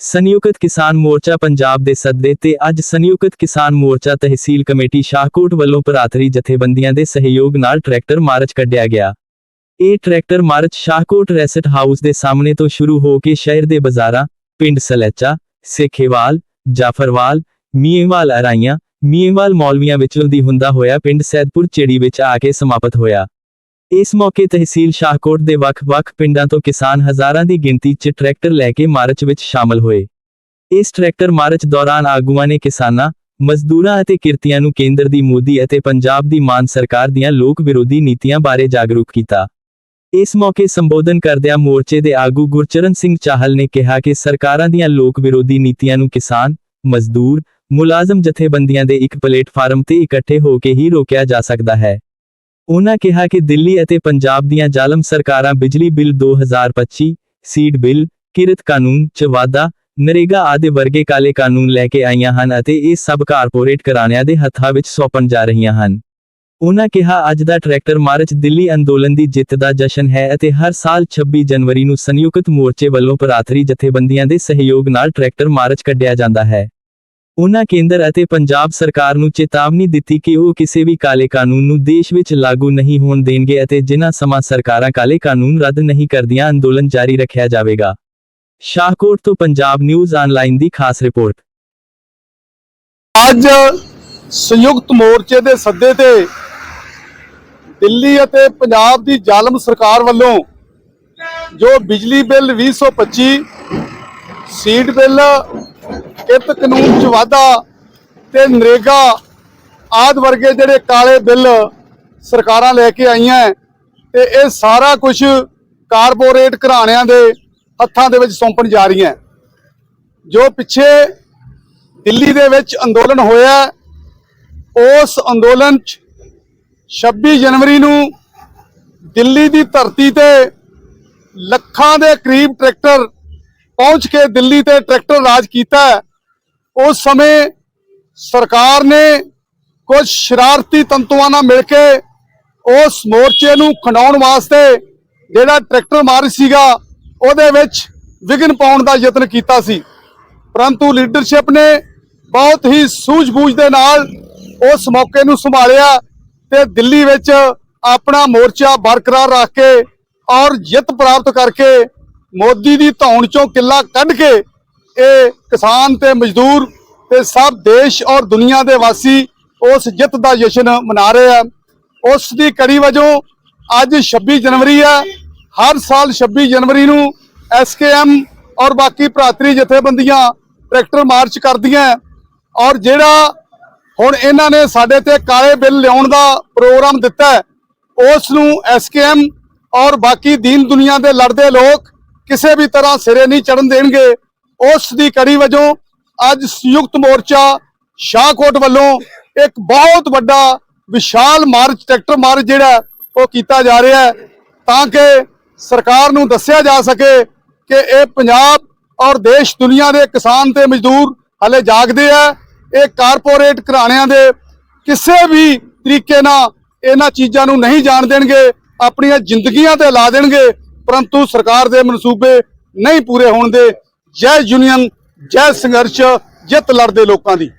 ਸੰਯੁਕਤ ਕਿਸਾਨ ਮੋਰਚਾ ਪੰਜਾਬ ਦੇ ਸੱਦੇ ਤੇ ਅੱਜ ਸੰਯੁਕਤ ਕਿਸਾਨ ਮੋਰਚਾ ਤਹਿਸੀਲ ਕਮੇਟੀ ਸ਼ਾਹਕੋਟ ਵੱਲੋਂ ਭਰਾਤਰੀ ਜਥੇਬੰਦੀਆਂ ਦੇ ਸਹਿਯੋਗ ਨਾਲ ਟਰੈਕਟਰ ਮਾਰਚ ਕੱਢਿਆ ਗਿਆ। ਇਹ tractor march Shahkot rest house ਦੇ ਸਾਹਮਣੇ ਤੋਂ ਸ਼ੁਰੂ ਹੋ ਕੇ ਸ਼ਹਿਰ ਦੇ ਬਾਜ਼ਾਰਾਂ, ਪਿੰਡ ਸਲੈਚਾ, ਸੇਖੇਵਾਲ, ਜਾਫਰਵਾਲ ਮੀਏਵਾਲ ਅਰਾਈਆਂ ਮੀਏਵਾਲ ਮੌਲਵੀਆਂ ਵਿੱਚੋਂ ਦੀ ਹੁੰਦਾ ਹੋਇਆ ਪਿੰਡ ਸੈਦਪੁਰ ਚੇੜੀ ਵਿੱਚ ਆ ਕੇ ਸਮਾਪਤ ਹੋਇਆ। ਇਸ ਮੌਕੇ ਤਹਿਸੀਲ ਸ਼ਾਹਕੋਟ ਦੇ ਵੱਖ-ਵੱਖ ਪਿੰਡਾਂ ਤੋਂ ਕਿਸਾਨ ਹਜ਼ਾਰਾਂ ਦੀ ਗਿਣਤੀ 'ਚ ਟਰੈਕਟਰ ਲੈ ਕੇ ਮਾਰਚ ਵਿੱਚ ਸ਼ਾਮਲ ਹੋਏ। ਇਸ ਟਰੈਕਟਰ ਮਾਰਚ ਦੌਰਾਨ ਆਗੂਆਂ ਨੇ ਕਿਸਾਨਾਂ, ਮਜ਼ਦੂਰਾਂ ਅਤੇ ਕਿਰਤੀਆਂ ਨੂੰ ਕੇਂਦਰ ਦੀ ਮੋਦੀ ਅਤੇ ਪੰਜਾਬ ਦੀ ਮਾਨ ਸਰਕਾਰ ਦੀਆਂ ਲੋਕ ਵਿਰੋਧੀ ਨੀਤੀਆਂ ਬਾਰੇ ਜਾਗਰੂਕ ਕੀਤਾ। ਇਸ ਮੌਕੇ ਸੰਬੋਧਨ ਕਰਦਿਆਂ ਮੋਰਚੇ ਦੇ ਆਗੂ ਗੁਰਚਰਨ ਸਿੰਘ ਚਾਹਲ ਨੇ ਕਿਹਾ ਕਿ ਸਰਕਾਰਾਂ ਦੀਆਂ ਲੋਕ ਵਿਰੋਧੀ ਨੀਤੀਆਂ ਨੂੰ ਕਿਸਾਨ, ਮਜ਼ਦੂਰ, ਮੁਲਾਜ਼ਮ ਜਥੇਬੰਦੀਆਂ ਦੇ ਇੱਕ ਪਲੇਟਫਾਰਮ ਤੇ ਇਕੱਠੇ ਹੋ ਕੇ ਹੀ ਰੋਕਿਆ ਜਾ ਸਕਦਾ ਹੈ। ਉਹਨਾਂ ਕਿਹਾ ਕਿ ਦਿੱਲੀ ਅਤੇ ਪੰਜਾਬ ਦੀਆਂ ਜ਼ਾਲਮ ਸਰਕਾਰਾਂ ਬਿਜਲੀ ਬਿੱਲ 2025 ਸੀਡ ਬਿੱਲ, ਕਿਰਤ ਕਾਨੂੰਨ ਚ ਵਾਧਾ, ਨਰੇਗਾ ਆਦਿ ਵਰਗੇ ਕਾਲੇ ਕਾਨੂੰਨ ਲੈ ਕੇ ਆਈਆਂ ਹਨ ਅਤੇ ਇਹ ਸਭ ਕਾਰਪੋਰੇਟ ਘਰਾਣਿਆਂ ਦੇ ਹੱਥਾਂ ਵਿੱਚ ਸੌਂਪਣ ਜਾ ਰਹੀਆਂ ਹਨ। ਉਹਨਾਂ ਕਿਹਾ, ਅੱਜ ਦਾ ਟਰੈਕਟਰ ਮਾਰਚ ਦਿੱਲੀ ਅੰਦੋਲਨ ਦੀ ਜਿੱਤ ਦਾ ਜਸ਼ਨ ਹੈ ਅਤੇ ਹਰ ਸਾਲ 26 ਜਨਵਰੀ ਨੂੰ ਸੰਯੁਕਤ ਮੋਰਚੇ ਵੱਲੋਂ ਭਰਾਤਰੀ ਜਥੇਬੰਦੀਆਂ ਦੇ ਸਹਿਯੋਗ ਨਾਲ ਟਰੈਕਟਰ ਮਾਰਚ ਕੱਢਿਆ ਜਾਂਦਾ ਹੈ। ਉਹਨਾਂ ਕੇਂਦਰ ਅਤੇ ਪੰਜਾਬ ਸਰਕਾਰ ਨੂੰ ਚੇਤਾਵਨੀ ਦਿੱਤੀ ਕਿ ਉਹ ਕਿਸੇ ਵੀ ਕਾਲੇ ਕਾਨੂੰਨ ਨੂੰ ਦੇਸ਼ ਵਿੱਚ ਲਾਗੂ ਨਹੀਂ ਹੋਣ ਦੇਣਗੇ ਅਤੇ ਜਿਨ੍ਹਾਂ ਸਮਾਂ ਸਰਕਾਰਾਂ ਕਾਲੇ ਕਾਨੂੰਨ ਰੱਦ ਨਹੀਂ ਕਰਦੀਆਂ ਅੰਦੋਲਨ ਜਾਰੀ ਰੱਖਿਆ ਜਾਵੇਗਾ। ਸ਼ਾਹਕੋਟ ਤੋਂ ਪੰਜਾਬ ਨਿਊਜ਼ ਆਨਲਾਈਨ ਦੀ ਖਾਸ ਰਿਪੋਰਟ। ਅੱਜ ਸੰਯੁਕਤ ਮੋਰਚੇ ਦੇ ਸੱਦੇ ਤੇ ਦਿੱਲੀ ਅਤੇ ਪੰਜਾਬ ਦੀ ਜ਼ਾਲਮ ਸਰਕਾਰ ਵੱਲੋਂ ਜੋ ਬਿਜਲੀ ਬਿੱਲ 2025 ਸੀਟ ਬਿੱਲ ਕਿਰਤ ਕਾਨੂੰਨ ਚ ਵਾਧਾ ਤੇ ਨਰੇਗਾ ਆਦ ਵਰਗੇ ਜਿਹੜੇ ਕਾਲੇ ਬਿੱਲ ਸਰਕਾਰਾਂ ਲੈ ਕੇ ਆਈਆਂ ਤੇ ਇਹ ਸਾਰਾ ਕੁਝ ਕਾਰਪੋਰੇਟ ਘਰਾਣਿਆਂ ਦੇ ਹੱਥਾਂ ਦੇ ਵਿੱਚ ਸੌਂਪਣ ਜਾ ਰਹੀਆਂ ਜੋ ਪਿੱਛੇ ਦਿੱਲੀ ਦੇ ਵਿੱਚ ਅੰਦੋਲਨ ਹੋਇਆ ਉਸ ਅੰਦੋਲਨ 'ਚ 26 ਜਨਵਰੀ ਨੂੰ ਦਿੱਲੀ ਦੀ ਧਰਤੀ ਤੇ ਲੱਖਾਂ ਦੇ ਕਰੀਬ ਟਰੈਕਟਰ ਪਹੁੰਚ ਕੇ ਦਿੱਲੀ ਤੇ ਟਰੈਕਟਰ ਰਾਜ ਕੀਤਾ ਉਸ ਸਮੇਂ ਸਰਕਾਰ ਨੇ ਕੁਝ ਸ਼ਰਾਰਤੀ ਤੰਤੂਆਂ ਨਾਲ ਮਿਲ ਕੇ ਉਸ ਮੋਰਚੇ ਨੂੰ ਖੰਡਾਉਣ ਵਾਸਤੇ ਜਿਹੜਾ ਟਰੈਕਟਰ ਮਾਰਚ ਸੀਗਾ, ਉਹਦੇ ਵਿੱਚ ਵਿਘਨ ਪਾਉਣ ਦਾ ਯਤਨ ਕੀਤਾ ਸੀ। ਪਰੰਤੂ ਲੀਡਰਸ਼ਿਪ ਨੇ ਬਹੁਤ ਹੀ ਸੂਝ-ਬੂਝ ਦੇ ਨਾਲ ਉਸ ਮੌਕੇ ਨੂੰ ਸੰਭਾਲਿਆ ਤੇ ਦਿੱਲੀ ਵਿੱਚ ਆਪਣਾ ਮੋਰਚਾ ਬਰਕਰਾਰ ਰੱਖ ਕੇ ਔਰ ਜਿੱਤ ਪ੍ਰਾਪਤ ਕਰਕੇ ਮੋਦੀ ਦੀ ਧੌਣ ਚੋਂ ਕਿੱਲਾ ਕੱਢ ਕੇ ਇਹ ਕਿਸਾਨ ਤੇ ਮਜ਼ਦੂਰ ਤੇ ਸਭ ਦੇਸ਼ ਔਰ ਦੁਨੀਆ ਦੇ ਵਾਸੀ ਉਸ ਜਿੱਤ ਦਾ ਜਸ਼ਨ ਮਨਾ ਰਹੇ ਆ। ਉਸ ਦੀ ਕੜੀ ਵਜੋਂ ਅੱਜ 26 ਜਨਵਰੀ ਹੈ ਹਰ ਸਾਲ 26 ਜਨਵਰੀ ਨੂੰ ਐਸਕੇਐਮ ਔਰ ਬਾਕੀ ਭਰਾਤਰੀ ਜਥੇਬੰਦੀਆਂ ਟਰੈਕਟਰ ਮਾਰਚ ਕਰਦੀਆਂ ਔਰ ਜਿਹੜਾ ਹੁਣ ਇਹਨਾਂ ਨੇ ਸਾਡੇ ਤੇ ਕਾਲੇ ਬਿੱਲ ਲਿਆਉਣ ਦਾ ਪ੍ਰੋਗਰਾਮ ਦਿੱਤਾ ਉਸ ਨੂੰ ਐਸਕੇਐਮ ਔਰ ਬਾਕੀ ਦੀਨ ਦੁਨੀਆ ਦੇ ਲੜਦੇ ਲੋਕ ਕਿਸੇ ਵੀ ਤਰ੍ਹਾਂ ਸਿਰੇ ਨਹੀਂ ਚੜਨ ਦੇਣਗੇ। ਉਸ ਦੀ ਕੜੀ ਵਜੋਂ ਅੱਜ ਸੰਯੁਕਤ ਮੋਰਚਾ ਸ਼ਾਹਕੋਟ ਵੱਲੋਂ ਇੱਕ ਬਹੁਤ ਵੱਡਾ ਵਿਸ਼ਾਲ ਮਾਰਚ, ਟਰੈਕਟਰ ਮਾਰਚ ਜਿਹੜਾ ਉਹ ਕੀਤਾ ਜਾ ਰਿਹਾ ਹੈ ਤਾਂ ਕਿ ਸਰਕਾਰ ਨੂੰ ਦੱਸਿਆ ਜਾ ਸਕੇ ਕਿ ਇਹ ਪੰਜਾਬ ਔਰ ਦੇਸ਼ ਦੁਨੀਆ ਦੇ ਕਿਸਾਨ ਤੇ ਮਜ਼ਦੂਰ ਹਲੇ ਜਾਗਦੇ ਆ। ਇਹ ਕਾਰਪੋਰੇਟ ਘਰਾਣਿਆਂ ਦੇ ਕਿਸੇ ਵੀ ਤਰੀਕੇ ਨਾਲ ਇਹਨਾਂ ਚੀਜ਼ਾਂ ਨੂੰ ਨਹੀਂ ਜਾਣ ਦੇਣਗੇ, ਆਪਣੀਆਂ ਜ਼ਿੰਦਗੀਆਂ ਤੇ ਲਾ ਦੇਣਗੇ। ਪਰੰਤੂ ਸਰਕਾਰ ਦੇ ਮਨਸੂਬੇ ਨਹੀਂ ਪੂਰੇ ਹੋਣ ਦੇ ਜੈ ਯੂਨੀਅਨ, ਜੈ ਸੰਘਰਸ਼, ਜਿੱਤ ਲੜਦੇ ਲੋਕਾਂ ਦੀ।